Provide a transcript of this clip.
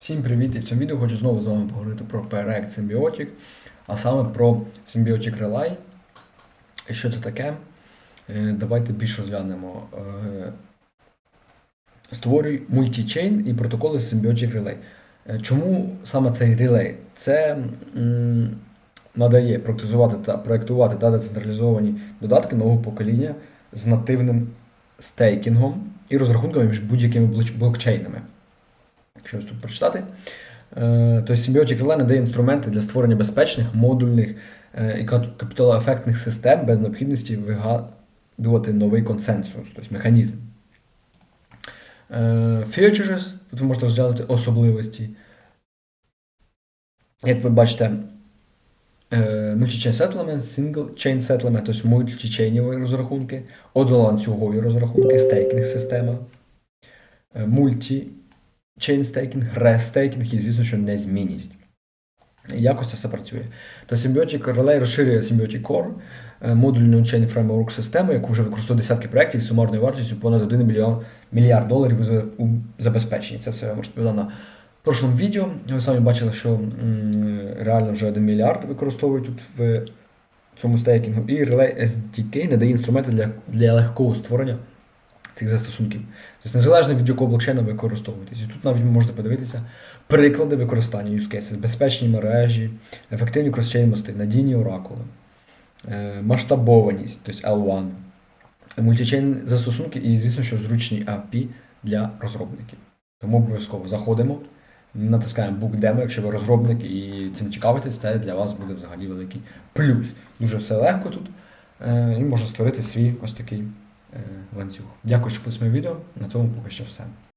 Всім привіт! І в цьому відео хочу знову з вами поговорити про проект Symbiotic, а саме про Symbiotic Relay. І що це таке? Е, Давайте більш розглянемо. Е, Створюй мультічейн і протоколи Symbiotic Relay. Е, Чому саме цей релей? Це надає проектувати та проектувати та децентралізовані додатки нового покоління з нативним стейкінгом і розрахунками між будь-якими блокчейнами якщо тут прочитати. Е, То Symbiotic Relay надає інструменти для створення безпечних, модульних е, і капіталоефектних систем без необхідності вигадувати новий консенсус, тобто механізм. Е, Features, тут ви можете розглянути особливості. Як ви бачите, е, Multi-chain settlement, single chain settlement, тобто мультичейніві розрахунки, одноланцюгові розрахунки, стейкінг система, мульті чейнстейкінг, рестейкінг і, звісно, що незмінність. Якось це все працює. То Symbiotic Relay розширює Symbiotic Core, е, модульну chain framework систему, яку вже використовує десятки проєктів з сумарною вартістю понад 1 мільйон мільярд доларів у за- у забезпеченні. Це все я можете подати на прошлому відео. Ви самі бачили, що реально вже 1 мільярд використовують тут в цьому стейкінгу. І Relay SDK надає інструменти для, для легкого створення цих застосунків. Тобто незалежно від якого блокчейна ви використовуєтесь. І тут навіть можете подивитися приклади використання use безпечні мережі, ефективні кросчейн мости, надійні оракули, е, масштабованість, тобто L1, мультичейн застосунки і, звісно, що зручні API для розробників. Тому обов'язково заходимо, натискаємо Book Demo, якщо ви розробник і цим цікавитесь, це для вас буде взагалі великий плюс. Дуже все легко тут. е, І можна створити свій ось такий ланцюг. Дякую, що посмотрели відео. На цьому поки що все.